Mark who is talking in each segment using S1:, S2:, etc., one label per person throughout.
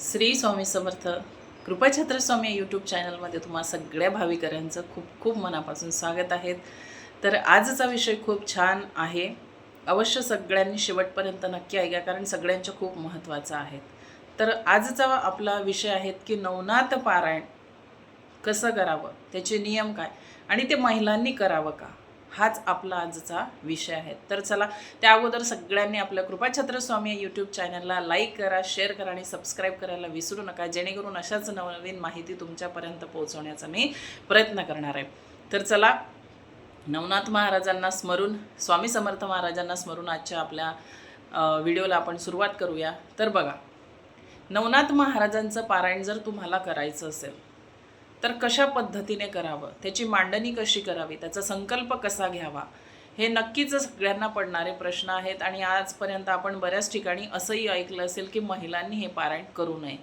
S1: श्री स्वामी समर्थ कृपाछत्र स्वामी YouTube चॅनलमध्ये तुम्हा सगळ्या भाविकऱ्यांचं खूप खूप मनापासून स्वागत आहे. तर आजचा विषय खूप छान आहे. अवश्य सगळ्यांनी शेवटपर्यंत नक्की ऐका कारण सगळ्यांच्या खूप महत्त्वाचं आहे. तर आजचा आपला विषय आहे की नवनाथ पारायण कसं करावं त्याचे नियम काय आणि ते महिलांनी करावं का? हाच आपला आजचा विषय आहे. तर चला त्या अगोदर सगळ्यांनी आपल्या कृपाछत्र स्वामी या यूट्यूब चॅनलला लाईक करा शेअर करा आणि सबस्क्राईब करायला विसरू नका. जेणेकरून अशाच नवनवीन माहिती तुमच्यापर्यंत पोहोचवण्याचा मी प्रयत्न करणार आहे. तर चला नवनाथ महाराजांना स्मरून स्वामी समर्थ महाराजांना स्मरून आजच्या आपल्या व्हिडिओला आपण सुरुवात करूया. तर बघा नवनाथ महाराजांचं पारायण जर तुम्हाला करायचं असेल तर कशा पद्धतीने करावं? त्याची मांडणी कशी करावी? त्याचा संकल्प कसा घ्यावा? हे नक्कीच सगळ्यांना पडणारे प्रश्न आहेत आणि आजपर्यंत आपण बऱ्याच ठिकाणी असंही ऐकलं असेल की महिलांनी हे पारायण करू नये.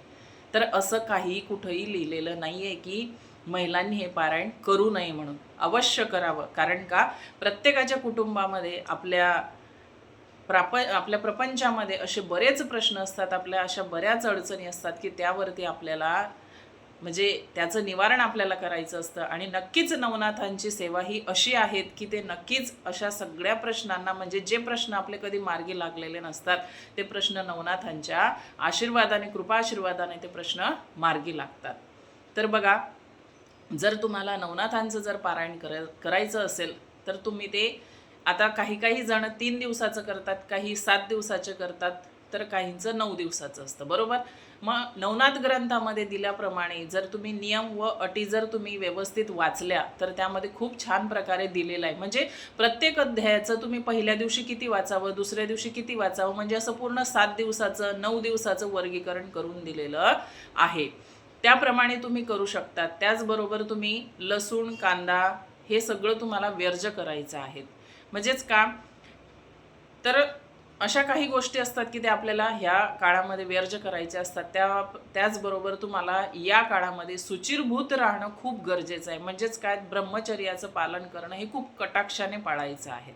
S1: तर असं काही कुठंही लिहिलेलं नाही आहे की महिलांनी हे पारायण करू नये म्हणून. अवश्य करावं. कारण का? प्रत्येकाच्या कुटुंबामध्ये आपल्या प्राप आपल्या प्रपंचामध्ये असे बरेच प्रश्न असतात आपल्या अशा बऱ्याच अडचणी असतात की त्यावरती आपल्याला म्हणजे त्याचं निवारण आपल्याला करायचं असतं. आणि नक्कीच नवनाथांची सेवा ही अशी आहेत की ते नक्कीच अशा सगळ्या प्रश्नांना म्हणजे जे प्रश्न आपले कधी मार्गी लागलेले नसतात ते प्रश्न नवनाथांच्या आशीर्वादाने कृपा आशीर्वादाने ते प्रश्न मार्गी लागतात. तर बघा जर तुम्हाला नवनाथांचं जर पारायण कर करायचं असेल तर तुम्ही ते आता काही काही जण तीन दिवसाचं करतात काही सात दिवसाचे करतात तर काहींचं नऊ दिवसाचं असतं. बरोबर? मग नवनाथ ग्रंथामध्ये दिल्याप्रमाणे जर तुम्ही नियम व अटी जर तुम्ही व्यवस्थित वाचल्या तर त्यामध्ये खूप छान प्रकारे दिलेलं आहे. म्हणजे प्रत्येक अध्यायाचं तुम्ही पहिल्या दिवशी किती वाचावं दुसऱ्या दिवशी किती वाचावं म्हणजे असं पूर्ण सात दिवसाचं नऊ दिवसाचं वर्गीकरण करून दिलेलं आहे. त्याप्रमाणे तुम्ही करू शकता त्याचबरोबर तुम्ही लसूण कांदा हे सगळं तुम्हाला व्यर्ज करायचं आहे. म्हणजेच का? तर अशा काही गोष्टी असतात की त्या आपल्याला ह्या काळामध्ये व्यर्ज करायच्या असतात. त्या त्याचबरोबर तुम्हाला या काळामध्ये सुचिरभूत राहणं खूप गरजेचं आहे. म्हणजेच काय? ब्रह्मचर्याचं पालन करणं हे खूप कटाक्षाने पाळायचं आहे.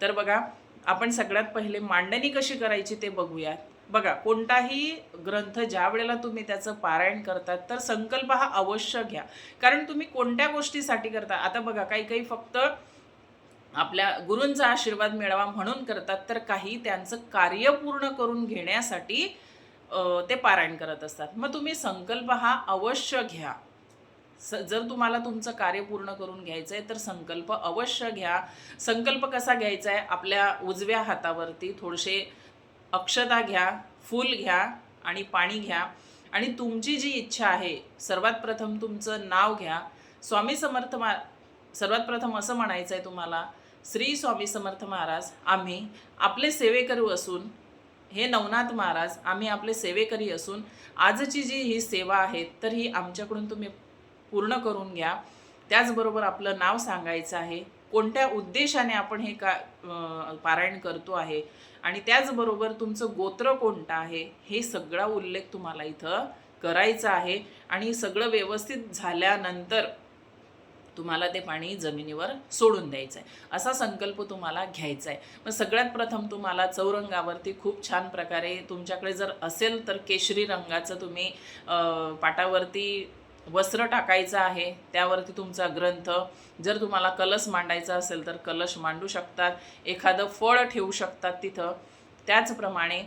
S1: तर बघा आपण सगळ्यात पहिले मांडणी कशी करायची ते बघूयात. बघा कोणताही ग्रंथ ज्या वेळेला तुम्ही त्याचं पारायण करतात तर संकल्प हा अवश्य घ्या. कारण तुम्ही कोणत्या गोष्टीसाठी करता? आता बघा काही काही फक्त आपल्या गुरूंचा आशीर्वाद मिळावा म्हणून करतात तर काही त्यांचं कार्य पूर्ण करून घेण्यासाठी ते पारायण करत असतात. मग तुम्ही संकल्प हा अवश्य घ्या. स जर तुम्हाला तुमचं कार्य पूर्ण करून घ्यायचं आहे तर संकल्प अवश्य घ्या. संकल्प कसा घ्यायचा आहे आपल्या उजव्या हातावरती थोडेसे अक्षता घ्या फूल घ्या आणि पाणी घ्या. आणि तुमची जी इच्छा आहे सर्वात प्रथम तुमचं नाव घ्या. स्वामी समर्थ मा सर्वात प्रथम असं म्हणायचं आहे तुम्हाला श्री स्वामी समर्थ महाराज आम्ही आपले सेवेकरू असून हे नवनाथ महाराज आम्ही आपले सेवेकरी असून आजची जी ही सेवा आहे तर ही आमच्याकडून तुम्ही पूर्ण करून घ्या. त्याचबरोबर आपलं नाव सांगायचं आहे. कोणत्या उद्देशाने आपण हे का पारायण करतो आहे? आणि त्याचबरोबर तुमचं गोत्र कोणतं आहे? हे सगळा उल्लेख तुम्हाला इथं करायचा आहे. आणि सगळं व्यवस्थित झाल्यानंतर तुम्हाला ते पाणी जमिनीवर सोडून द्यायचं आहे असा संकल्प तुम्हाला घ्यायचा आहे मग सगळ्यात प्रथम तुम्हाला चौरंगावरती खूप छान प्रकारे तुमच्याकडे जर असेल तर केशरी रंगाचं तुम्ही पाटावरती वस्त्र टाकायचं आहे. त्यावरती तुमचा ग्रंथ. जर तुम्हाला कलश मांडायचा असेल तर कलश मांडू शकतात. एखादं फळ ठेवू शकतात तिथं. त्याचप्रमाणे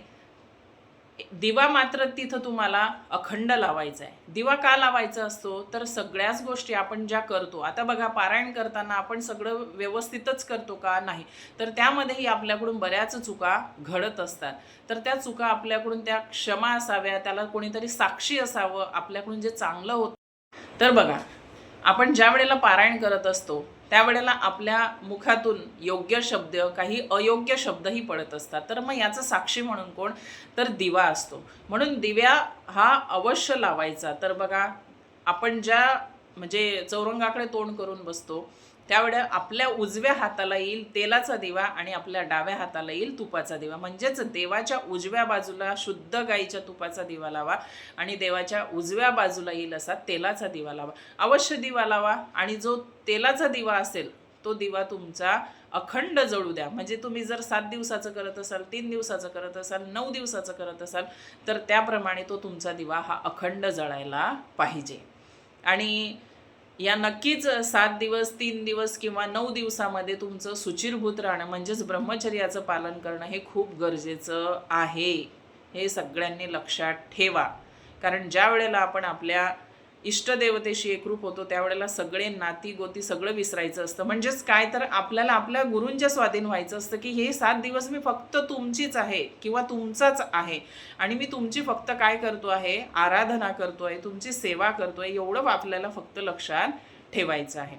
S1: दिवा मात्र तिथं तुम्हाला अखंड लावायचा आहे दिवा का लावायचा असतो? तर सगळ्याच गोष्टी आपण ज्या करतो आता बघा पारायण करताना आपण सगळं व्यवस्थितच करतो का नाही? तर त्यामध्येही आपल्याकडून बऱ्याच चुका घडत असतात. तर त्या चुका आपल्याकडून त्या क्षमा असाव्या त्याला कोणीतरी साक्षी असावं आपल्याकडून जे चांगलं होतं. तर बघा आपण ज्या वेळेला पारायण करत असतो त्यावेळेला आपल्या मुखातून योग्य शब्द काही अयोग्य शब्दही पडत असतात. तर मग याचं साक्षी म्हणून कोण? तर दिवा असतो. म्हणून दिव्या हा अवश्य लावायचा. तर बघा आपण ज्या म्हणजे चौरंगाकडे तोंड करून बसतो त्यावेळे आपल्या उजव्या हाताला येईल तेलाचा दिवा आणि आपल्या डाव्या हाताला येईल तुपाचा दिवा. म्हणजेच देवाच्या उजव्या बाजूला शुद्ध गाईच्या तुपाचा दिवा लावा आणि देवाच्या उजव्या बाजूला येईल असा तेलाचा दिवा लावा. अवश्य दिवा लावा आणि जो तेलाचा दिवा असेल तो दिवा तुमचा अखंड जळू द्या. म्हणजे तुम्ही जर सात दिवसाचं करत असाल तीन दिवसाचं करत असाल नऊ दिवसाचं करत असाल तर त्याप्रमाणे तो तुमचा दिवा हा अखंड जळायला पाहिजे. आणि या नक्कीच सात दिवस तीन दिवस किंवा नऊ दिवसामध्ये तुमचं सुचिरभूत राहणं म्हणजेच ब्रह्मचर्याचं पालन करणं हे खूप गरजेचं आहे. हे सगळ्यांनी लक्षात ठेवा. कारण ज्या वेळेला आपण आपल्या इष्टदेवतेशी एकरूप होतो त्यावेळेला सगळे नाती गोती सगळं विसरायचं असतं. म्हणजेच काय तर आपल्याला आपल्या गुरूंच्या स्वाधीन व्हायचं असतं की हे सात दिवस मी फक्त तुमचीच आहे किंवा तुमचाच आहे आणि मी तुमची फक्त काय करतो आहे? आराधना करतोय तुमची सेवा करतोय एवढं आपल्याला फक्त लक्षात ठेवायचं आहे.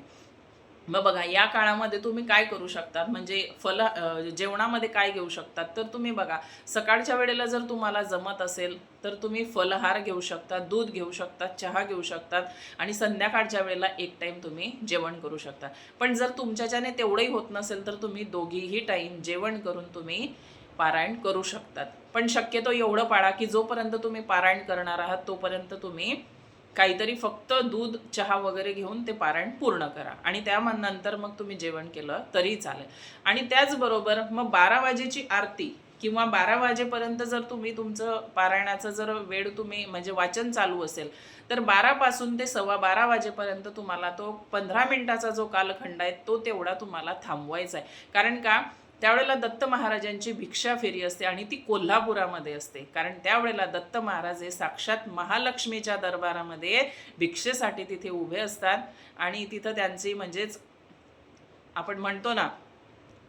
S1: मग बघा या काळामध्ये तुम्ही काय करू शकतात? म्हणजे फल जेवणामध्ये काय घेऊ शकतात? तर तुम्ही बघा सकाळच्या वेळेला जर तुम्हाला जमत असेल तर तुम्ही फलहार घेऊ शकता दूध घेऊ शकतात चहा घेऊ शकतात आणि संध्याकाळच्या वेळेला एक टाईम तुम्ही जेवण करू शकता. पण जर तुमच्याच्याने तेवढंही होत नसेल तर तुम्ही दोघीही टाईम जेवण करून तुम्ही पारायण करू शकतात. पण शक्यतो एवढं पाळा की जोपर्यंत तुम्ही पारायण करणार आहात तोपर्यंत तुम्ही काहीतरी फक्त दूध चहा वगैरे घेऊन ते पारायण पूर्ण करा. आणि त्यानंतर मग तुम्ही जेवण केलं तरी चालेल. आणि त्याचबरोबर मग बारा वाजेची आरती किंवा बारा वाजेपर्यंत जर तुम्ही तुमचं पारायणाचं जर वेळ तुम्ही म्हणजे वाचन चालू असेल तर बारापासून ते सव्वा बारा वाजेपर्यंत तुम्हाला तो पंधरा मिनिटाचा जो कालखंड आहे तो तेवढा तुम्हाला थांबवायचा आहे. कारण का? त्यावेळेला दत्त महाराजांची भिक्षा फेरी असते आणि ती कोल्हापुरामध्ये असते. कारण त्यावेळेला दत्त महाराज हे साक्षात महालक्ष्मीच्या दरबारामध्ये भिक्षेसाठी तिथे उभे असतात. आणि तिथं त्यांची म्हणजेच आपण म्हणतो ना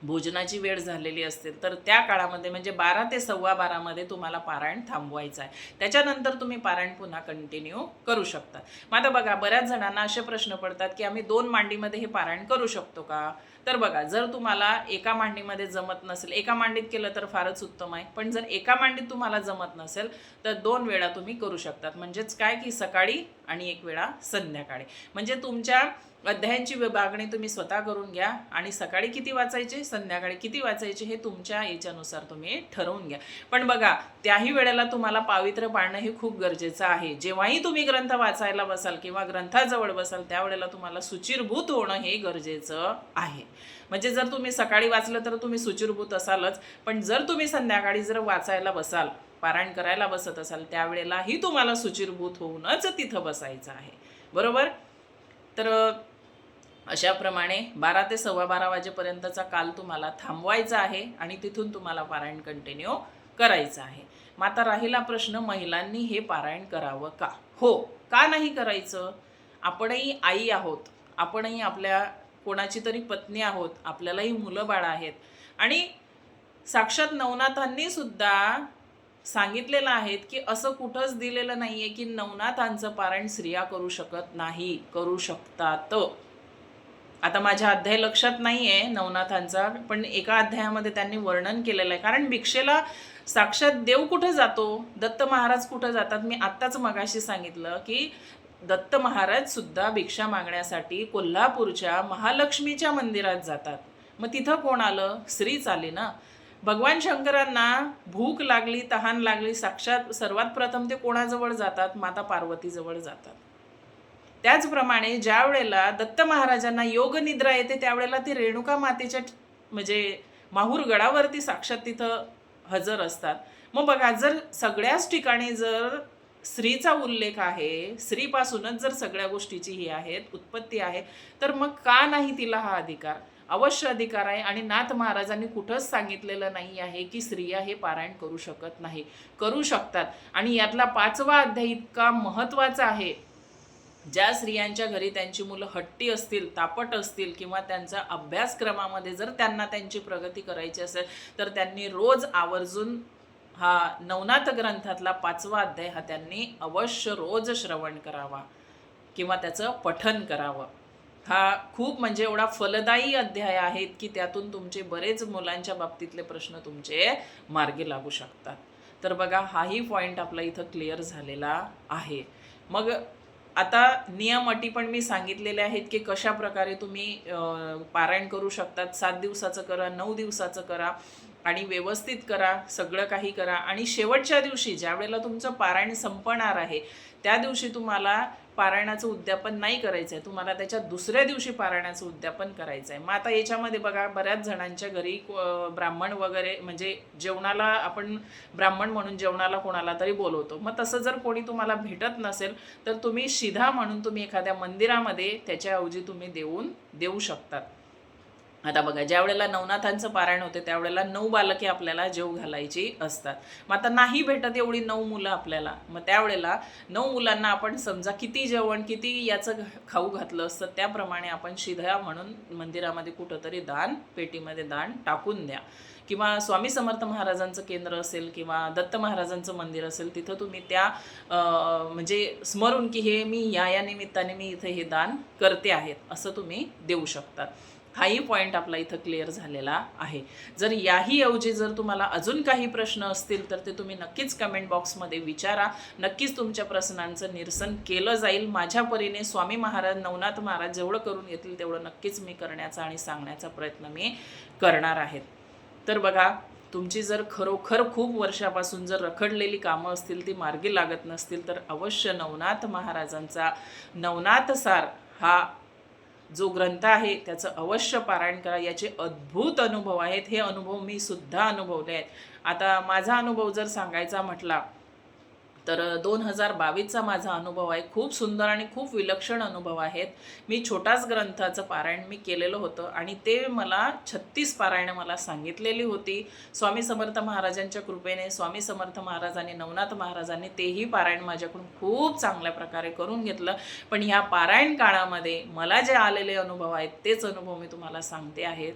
S1: भोजनाची वेळ झालेली असते. तर त्या काळामध्ये म्हणजे बारा ते सव्वा बारामध्ये तुम्हाला पारायण थांबवायचं आहे. त्याच्यानंतर तुम्ही पारायण पुन्हा कंटिन्यू करू शकता. मग आता बघा बऱ्याच जणांना असे प्रश्न पडतात की आम्ही दोन मांडीमध्ये हे पारायण करू शकतो का? तर बघा जर तुम्हाला एका मांडीमध्ये जमत नसेल एका मांडीत केलं तर फारच उत्तम आहे. पण जर एका मांडीत तुम्हाला जमत नसेल तर दोन वेळा तुम्ही करू शकतात. म्हणजेच काय? की सकाळी आणि एक वेळा संध्याकाळी. म्हणजे तुमच्या अध्यायांची विभागणी तुम्ही स्वतः करून घ्या आणि सकाळी किती वाचायचे संध्याकाळी किती वाचायचे हे तुमच्या याच्यानुसार तुम्ही ठरवून घ्या. पण बघा त्याही वेळेला तुम्हाला पावित्र्य पाळणं हे खूप गरजेचं आहे. जेव्हाही तुम्ही ग्रंथ वाचायला बसाल किंवा ग्रंथाजवळ बसाल त्यावेळेला तुम्हाला सुचिरभूत होणं हे गरजेचं आहे. म्हणजे जर तुम्ही सकाळी वाचलं तर तुम्ही सुचिरभूत असालच पण जर तुम्ही संध्याकाळी जर वाचायला बसाल पारायण करायला बसत असाल त्यावेळेलाही तुम्हाला सुचिरभूत होऊनच तिथं बसायचं आहे. बरोबर? तर अशाप्रमाणे बारा ते सव्वा बारा वाजेपर्यंतचा काल तुम्हाला थांबवायचा आहे आणि तिथून तुम्हाला पारायण कंटिन्यू करायचं आहे. मग आता राहिला प्रश्न महिलांनी हे पारायण करावं का? हो का नाही करायचं? आपणही आई आहोत आपणही आपल्या कोणाची तरी पत्नी आहोत आपल्यालाही मुलं बाळं आहेत. आणि साक्षात नवनाथांनी सुद्धा सांगितलेलं आहेत की असं कुठंच दिलेलं नाही आहे की नवनाथांचं पारायण स्त्रिया करू शकत नाही करू शकतात. आता माझ्या अध्याय लक्षात नाही आहे नवनाथांचा पण एका अध्यायामध्ये त्यांनी वर्णन केलेलं आहे. कारण भिक्षेला साक्षात देव कुठं जातो? दत्त महाराज कुठं जातात? मी आत्ताच मगाशी सांगितलं की दत्त महाराज सुद्धा भिक्षा मागण्यासाठी कोल्हापूरच्या महालक्ष्मीच्या मंदिरात जातात. मग तिथं कोण आलं? स्त्रीच आली ना? भगवान शंकरांना भूक लागली तहान लागली साक्षात सर्वात प्रथम ते कोणाजवळ जातात? माता पार्वतीजवळ जातात. त्याचप्रमाणे ज्या वेळेला दत्त महाराजांना योग निद्रा येते त्यावेळेला ती रेणुका मातेच्या म्हणजे माहूर गडावरती साक्षात तिथं हजर असतात. मग बघा जर सगळ्याच ठिकाणी जर स्त्रीचा उल्लेख आहे स्त्रीपासूनच जर सगळ्या गोष्टीची ही आहेत उत्पत्ती आहे तर मग का नाही तिला हा अधिकार? अवश्य अधिकार आहे आणि नाथ महाराजांनी कुठंच सांगितलेलं नाही आहे की स्त्रिया हे पारायण करू शकत नाही करू शकतात. आणि यातला पाचवा अध्याय इतका महत्त्वाचा आहे ज्या स्त्रियांच्या घरी त्यांची मुलं हट्टी असतील तापट असतील किंवा त्यांचा अभ्यासक्रमामध्ये जर त्यांना त्यांची प्रगती करायची असेल तर त्यांनी रोज आवर्जून हा नवनाथ ग्रंथातला पाचवा अध्याय हा त्यांनी अवश्य रोज श्रवण करावा किंवा त्याचं पठन करावं. हा खूप म्हणजे एवढा फलदायी अध्याय आहेत की त्यातून तुमचे बरेच मुलांच्या बाबतीतले प्रश्न तुमचे मार्गी लागू शकतात. तर बघा हाही पॉईंट आपला इथं क्लिअर झालेला आहे. मग आता नियम अटी पण मी सांगितलेले आहेत की कशा प्रकारे तुम्ही पारायण करू शकतात. सात दिवसाचं करा नऊ दिवसाचं करा आणि व्यवस्थित करा सगळं काही करा. आणि शेवटच्या दिवशी ज्या वेळेला तुमचं पारायण संपणार आहे त्या दिवशी तुम्हाला पारायणाचं उद्यापन नाही करायचं आहे तुम्हाला त्याच्या दुसऱ्या दिवशी पारायणाचं उद्यापन करायचं आहे मग आता याच्यामध्ये बघा बऱ्याच जणांच्या घरी ब्राह्मण वगैरे म्हणजे जेवणाला आपण ब्राह्मण म्हणून जेवणाला कोणाला तरी बोलवतो. मग तसं जर कोणी तुम्हाला भेटत नसेल तर तुम्ही शिधा म्हणून तुम्ही एखाद्या मंदिरामध्ये त्याच्याऐवजी तुम्ही देऊन देऊ शकतात. आता बघा ज्या वेळेला नवनाथांचं पारायण होते त्यावेळेला नऊ बालके आपल्याला जेव घालायची असतात. मग आता नाही भेटत एवढी नऊ मुलं आपल्याला. मग त्यावेळेला नऊ मुलांना आपण समजा किती जेवण किती याचं खाऊ घातलं असतं त्याप्रमाणे आपण शिधया म्हणून मंदिरामध्ये कुठंतरी दान पेटीमध्ये दान टाकून द्या. किंवा स्वामी समर्थ महाराजांचं केंद्र असेल किंवा दत्त महाराजांचं मंदिर असेल तिथं तुम्ही त्या म्हणजे स्मरून की हे मी या या निमित्ताने मी इथे हे दान करते आहेत असं तुम्ही देऊ शकतात हाही पॉईंट आपला इथं क्लिअर झालेला आहे. जर याही ऐवजी जर तुम्हाला अजून काही प्रश्न असतील तर ते तुम्ही नक्कीच कमेंट बॉक्समध्ये विचारा. नक्कीच तुमच्या प्रश्नांचं निरसन केलं जाईल. माझ्या परीने स्वामी महाराज नवनाथ महाराज जेवढं करून येतील तेवढं नक्कीच मी करण्याचा आणि सांगण्याचा प्रयत्न मी करणार आहेत तर बघा तुमची जर खरोखर खूप वर्षापासून जर रखडलेली कामं असतील ती मार्गी लागत नसतील तर अवश्य नवनाथ महाराजांचा नवनाथसार हा जो ग्रंथ आहे त्याचं अवश्य पारायण करा. याचे अद्भुत अनुभव आहेत. हे अनुभव मी सुद्धा अनुभवले आहेत. आता माझा अनुभव जर सांगायचा म्हटला तर दोन हजार बावीसचा माझा अनुभव आहे. खूप सुंदर आणि खूप विलक्षण अनुभव आहेत. मी छोटाच ग्रंथाचं पारायण मी केलेलं होतं आणि ते मला छत्तीस पारायणं मला सांगितलेली होती. स्वामी समर्थ महाराजांच्या कृपेने स्वामी समर्थ महाराजांनी नवनाथ महाराजांनी तेही पारायण माझ्याकडून खूप चांगल्या प्रकारे करून घेतलं. पण ह्या पारायण काळामध्ये मला जे आलेले अनुभव आहेत तेच अनुभव मी तुम्हाला सांगते आहेत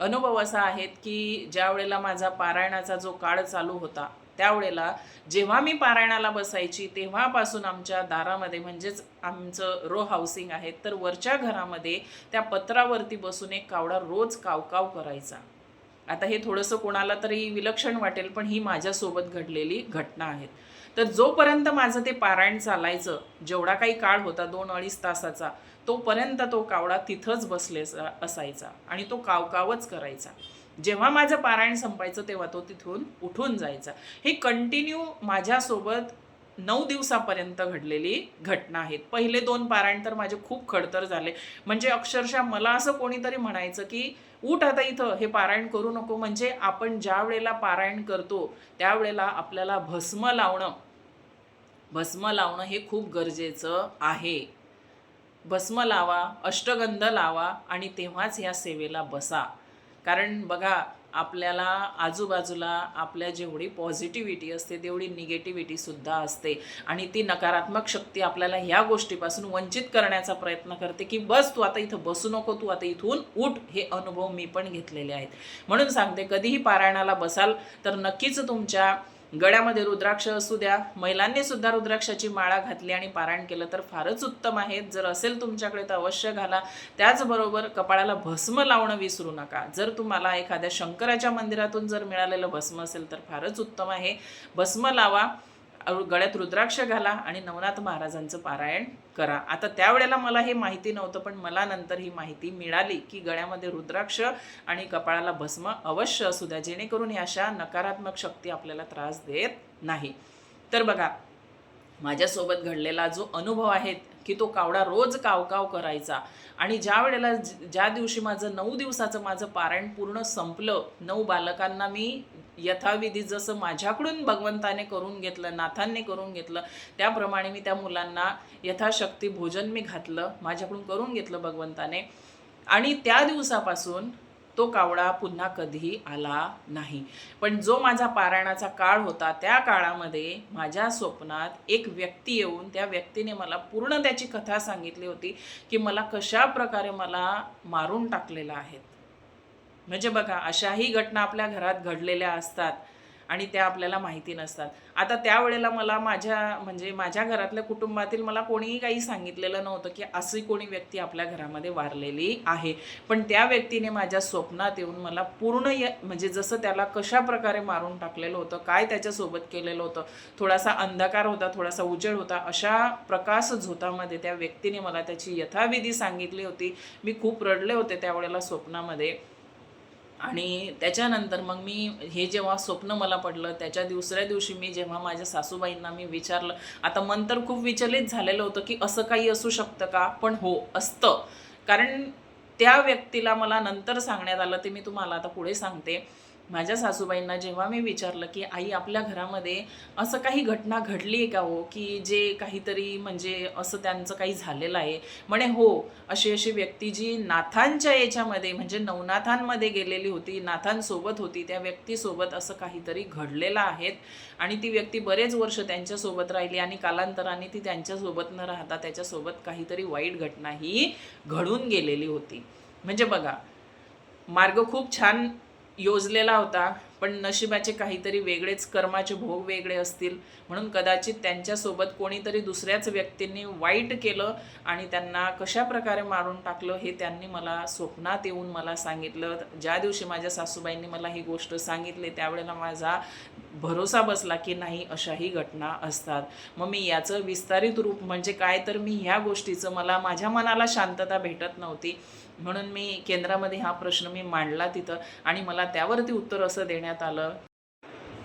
S1: अनुभव असा आहेत की ज्या वेळेला माझा पारायणाचा जो काळ चालू होता त्यावेळेला जेव्हा मी पारायणाला बसायची तेव्हापासून आमच्या दारामध्ये म्हणजेच आमचं रो हाऊसिंग आहे तर वरच्या घरामध्ये त्या पत्रावरती बसून एक कावडा रोज कावकाव करायचा. आता हे थोडंसं कोणाला तरी विलक्षण वाटेल पण ही माझ्यासोबत घडलेली घटना आहेत तर जोपर्यंत माझं ते पारायण चालायचं जेवढा काही काळ होता दोन अडीच तासाचा तोपर्यंत तो कावडा तिथंच बसले असायचा आणि तो कावकावच करायचा. जेव्हा माझं पारायण संपायचं तेव्हा तो तिथून उठून जायचा. हे कंटिन्यू माझ्यासोबत नऊ दिवसापर्यंत घडलेली घटना आहेत. पहिले दोन पारायण तर माझे खूप खडतर झाले. म्हणजे अक्षरशः मला असं कोणीतरी म्हणायचं की उठ आता इथं हे पारायण करू नको. म्हणजे आपण ज्या वेळेला पारायण करतो त्यावेळेला आपल्याला भस्म लावणं भस्म लावणं हे खूप गरजेचं आहे. भस्म लावा अष्टगंध लावा आणि तेव्हाच या सेवेला बसा. कारण बघा आपल्याला आजूबाजूला आपल्या जेवढी पॉझिटिव्हिटी असते तेवढी निगेटिव्हिटीसुद्धा असते. आणि ती नकारात्मक शक्ती आपल्याला ह्या गोष्टीपासून वंचित करण्याचा प्रयत्न करते की बस तू आता इथं बसू नको तू आता इथून उठ. हे अनुभव मी पण घेतलेले आहेत. म्हणून सांगते कधीही पारायणाला बसाल तर नक्कीच तुमच्या गळ्यामध्ये रुद्राक्ष असू द्या. महिलांनी सुद्धा रुद्राक्षाची माळा घातली आणि पारायण केलं तर फारच उत्तम आहे जर असेल तुमच्याकडे तर अवश्य घाला. त्याचबरोबर कपाळाला भस्म लावणं विसरू नका. जर तुम्हाला एखाद्या शंकराच्या मंदिरातून जर मिळालेलं भस्म असेल तर फारच उत्तम आहे. भस्म लावा. गळ्यात रुद्राक्ष घाला आणि नवनाथ महाराजांचं पारायण करा. आता त्यावेळेला मला हे माहिती नव्हतं पण मला नंतर ही माहिती मिळाली की गळ्यामध्ये रुद्राक्ष आणि कपाळाला भस्म अवश्य असू द्या जेणेकरून ह्या अशा नकारात्मक शक्ती आपल्याला त्रास देत नाही. तर बघा माझ्यासोबत घडलेला जो अनुभव आहे की तो कावडा रोज कावकाव करायचा आणि ज्या वेळेला ज- ज्या दिवशी माझं नऊ दिवसाचं माझं पारायण पूर्ण संपलं नऊ बालकांना मी यथाविधी जसं माझ्याकडून भगवंताने करून घेतलं नाथांनी करून घेतलं त्याप्रमाणे मी त्या मुलांना यथाशक्ती भोजन मी घातलं माझ्याकडून करून घेतलं भगवंताने. आणि त्या दिवसापासून तो कावळा पुन्हा कधीही आला नाही. पण जो माझा पारायणाचा काळ होता त्या काळामध्ये माझ्या स्वप्नात एक व्यक्ती येऊन त्या व्यक्तीने मला पूर्ण त्याची कथा सांगितली होती की मला कशा प्रकारे मला मारून टाकलेलं आहेत. म्हणजे बघा अशाही घटना आपल्या घरात घडलेल्या असतात आणि त्या आपल्याला माहिती नसतात. आता त्यावेळेला मला माझ्या म्हणजे माझ्या घरातल्या कुटुंबातील मला कोणीही काही सांगितलेलं नव्हतं की अशी कोणी व्यक्ती आपल्या घरामध्ये वारलेली आहे. पण त्या व्यक्तीने माझ्या स्वप्नात येऊन मला पूर्ण य म्हणजे जसं त्याला कशा प्रकारे मारून टाकलेलं होतं काय त्याच्यासोबत केलेलं होतं थोडासा अंधकार होता थोडासा उजेड होता अशा प्रकाश झोतामध्ये त्या व्यक्तीने मला त्याची यथाविधी सांगितली होती. मी खूप रडले होते त्यावेळेला स्वप्नामध्ये. आणि त्याच्यानंतर मग मी हे जेव्हा स्वप्न मला पडलं त्याच्या दुसऱ्या दिवशी मी जेव्हा माझ्या सासूबाईंना मी विचारलं आता मन तर खूप विचलित झालेलं होतं की असं काही असू शकतं का? पण हो असतं. कारण त्या व्यक्तीला मला नंतर सांगण्यात आलं ते मी तुम्हाला आता पुढे सांगते. माझ्या सासूबाईंना जेव्हा मी विचारलं की आई आपल्या घरामध्ये असं काही घटना घडली आहे का हो? की जे काहीतरी म्हणजे असं त्यांचं काही झालेलं आहे? म्हणे हो अशी अशी व्यक्ती जी नाथांच्या याच्यामध्ये म्हणजे नवनाथांमध्ये गेलेली होती नाथांसोबत होती त्या व्यक्तीसोबत असं काहीतरी घडलेलं आहेत आणि ती व्यक्ती बरेच वर्ष त्यांच्यासोबत राहिली आणि कालांतराने ती त्यांच्यासोबत न राहता त्याच्यासोबत काहीतरी वाईट घटना ही घडून गेलेली होती. म्हणजे बघा मार्ग खूप छान योजलेला होता पण नशिबाचे काहीतरी वेगळेच कर्माचे भोग वेगळे असतील. म्हणून कदाचित त्यांच्यासोबत कोणीतरी दुसऱ्याच व्यक्तींनी वाईट केलं आणि त्यांना कशा प्रकारे मारून टाकलं हे त्यांनी मला स्वप्नात येऊन मला सांगितलं. ज्या दिवशी माझ्या सासूबाईंनी मला ही गोष्ट सांगितली त्यावेळेला माझा भरोसा बसला की नाही अशाही घटना असतात. मग मी याचं विस्तारित रूप म्हणजे काय तर मी ह्या गोष्टीचं मला माझ्या मनाला शांतता भेटत नव्हती. म्हणून मी केंद्रामध्ये हा प्रश्न मी मांडला तिथं आणि मला त्यावरती उत्तर असं देण्यात आलं.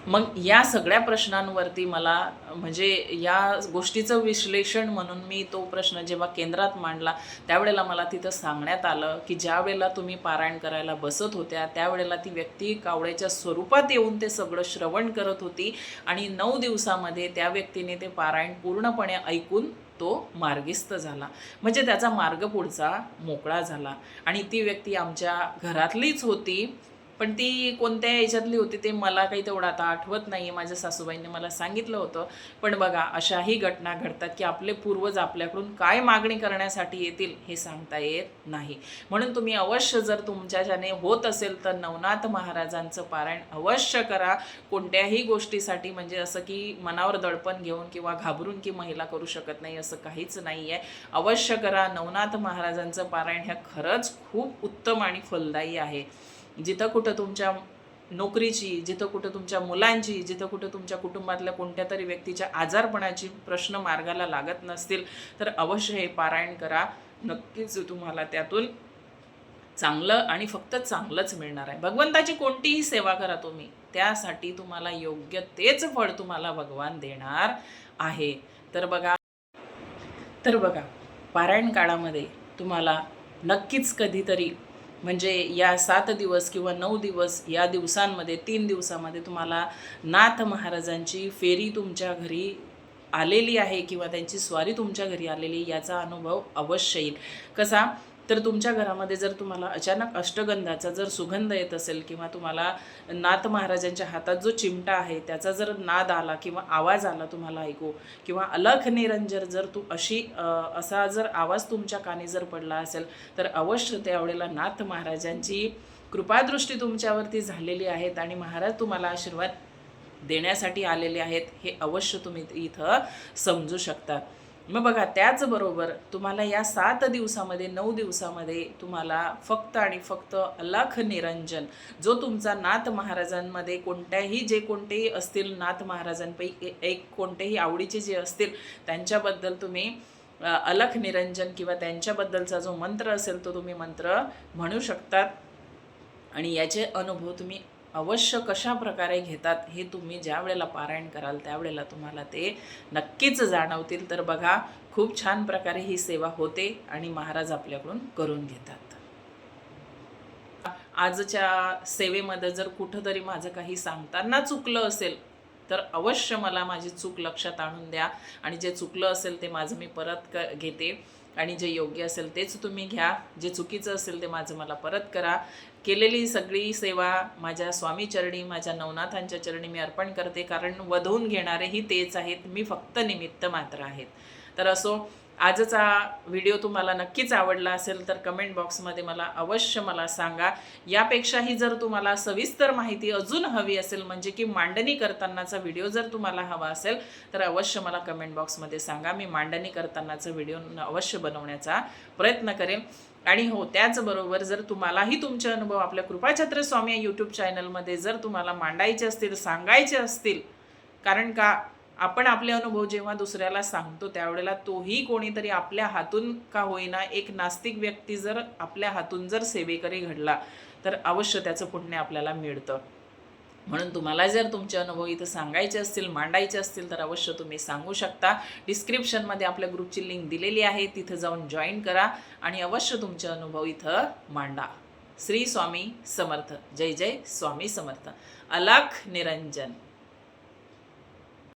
S1: मग या सगळ्या प्रश्नांवरती मला म्हणजे या गोष्टीचं विश्लेषण म्हणून मी तो प्रश्न जेव्हा केंद्रात मांडला त्यावेळेला मला तिथं सांगण्यात आलं की ज्या वेळेला तुम्ही पारायण करायला बसत होत्या त्यावेळेला ती व्यक्ती कावळ्याच्या स्वरूपात येऊन ते सगळं श्रवण करत होती आणि नऊ दिवसामध्ये त्या व्यक्तीने ते पारायण पूर्णपणे ऐकून तो मार्गिस्त झाला. म्हणजे त्याचा मार्ग पुढचा मोकळा झाला. आणि ती व्यक्ती आमच्या घरातलीच होती. पण ती कोणत्या याच्यातली होती ते मला काही तेवढं आता आठवत नाही आहे माझ्या सासूबाईंनी मला सांगितलं होतं. पण बघा अशाही घटना घडतात की आपले पूर्वज आपल्याकडून काय मागणी करण्यासाठी येतील हे सांगता येत नाही. म्हणून तुम्ही अवश्य जर तुमच्याच्याने होत असेल तर नवनाथ महाराजांचं पारायण अवश्य करा. कोणत्याही गोष्टीसाठी म्हणजे असं की मनावर दडपण घेऊन किंवा घाबरून की महिला करू शकत नाही असं काहीच नाही आहे अवश्य करा. नवनाथ महाराजांचं पारायण ह्या खरंच खूप उत्तम आणि फलदायी आहे. जिथं कुठं तुमच्या नोकरीची जिथं कुठं तुमच्या मुलांची जिथं कुठं तुमच्या कुटुंबातल्या कोणत्या तरी व्यक्तीच्या आजारपणाची प्रश्न मार्गाला लागत नसतील तर अवश्य हे पारायण करा. नक्कीच तुम्हाला त्यातून चांगलं आणि फक्त चांगलंच मिळणार आहे. भगवंताची कोणतीही सेवा करा तुम्ही. त्यासाठी तुम्हाला योग्य तेच फळ तुम्हाला भगवान देणार आहे. तर बघा तर बघा पारायण काळामध्ये तुम्हाला नक्कीच कधीतरी म्हणजे या सात दिवस किंवा नऊ दिवस या दिवसांमध्ये तीन दिवसामध्ये तुम्हाला नाथ महाराजांची फेरी तुमच्या घरी आलेली आहे किंवा त्यांची स्वारी तुमच्या घरी आलेली याचा अनुभव अवश्य येईल. कसा? तर तुमच्या घरामध्ये जर तुम्हाला अचानक अष्टगंधाचा जर सुगंध येत असेल किंवा तुम्हाला नाथ महाराजांच्या हातात जो चिमटा आहे त्याचा जर नाद आला किंवा आवाज आला तुम्हाला ऐकू किंवा अलख निरंजर जर तू अशी असा जर आवाज तुमच्या कानी जर पडला असेल तर अवश्य त्यावेळेला नाथ महाराजांची कृपादृष्टी तुमच्यावरती झालेली आहेत आणि महाराज तुम्हाला आशीर्वाद देण्यासाठी आलेले आहेत हे अवश्य तुम्ही इथं समजू शकता. मग बघा त्याचबरोबर तुम्हाला या सात दिवसामध्ये नऊ दिवसामध्ये तुम्हाला फक्त आणि फक्त अलख निरंजन जो तुमचा नाथ महाराजांमध्ये कोणत्याही जे कोणतेही असतील नाथ महाराजांपैकी एक कोणतेही आवडीचे जे असतील त्यांच्याबद्दल तुम्ही अलख निरंजन किंवा त्यांच्याबद्दलचा जो मंत्र असेल तो तुम्ही मंत्र म्हणू शकतात. आणि याचे अनुभव तुम्ही अवश्य कशा प्रकारे घेतात हे तुम्ही ज्या वेळेला पारायण कराल त्यावेळेला तुम्हाला ते नक्कीच जाणवतील. तर बघा खूप छान प्रकारे ही सेवा होते आणि महाराज आपल्याकडून करून घेतात. आजच्या सेवेमध्ये जर कुठंतरी माझं काही सांगताना चुकलं असेल तर अवश्य मला माझी चूक लक्षात आणून द्या आणि जे चुकलं असेल ते माझं मी परत क घेते. आणि जे योग्य असेल तेच तुम्ही घ्या. जे चुकीचं असेल ते माझं मला परत करा. केलेली सगळी सेवा माझ्या स्वामी चरणी माझ्या नवनाथांच्या चरणी मी अर्पण करते. कारण वधवून घेणारेही तेच आहेत. मी फक्त निमित्त मात्र आहेत. तर असो आजचा व्हिडिओ तुम्हाला नक्कीच आवडला असेल तर कमेंट बॉक्समध्ये मला अवश्य मला सांगा. यापेक्षाही जर तुम्हाला सविस्तर माहिती अजून हवी असेल म्हणजे की मांडणी करतानाचा व्हिडिओ जर तुम्हाला हवा असेल तर अवश्य मला कमेंट बॉक्समध्ये सांगा. मी मांडणी करतानाचा व्हिडिओ अवश्य बनवण्याचा प्रयत्न करेन. आणि हो त्याचबरोबर जर तुम्हालाही तुमचे अनुभव आपल्या कृपाछत्र स्वामी या यूट्यूब चॅनलमध्ये जर तुम्हाला मांडायचे असतील सांगायचे असतील कारण का आपण आपले अनुभव जेव्हा दुसऱ्याला सांगतो त्यावेळेला तोही कोणीतरी आपल्या हातून का होईना एक नास्तिक व्यक्ती जर आपल्या हातून जर सेवेकरी घडला तर अवश्य त्याचं पुण्य आपल्याला मिळतं. म्हणून तुम्हाला जर तुमचे अनुभव इथं सांगायचे असतील मांडायचे असतील तर अवश्य तुम्ही सांगू शकता. डिस्क्रिप्शनमध्ये आपल्या ग्रुपची लिंक दिलेली आहे तिथं जाऊन जॉईन करा आणि अवश्य तुमचे अनुभव इथं मांडा. श्री स्वामी समर्थ. जय जय स्वामी समर्थ. अलाख निरंजन.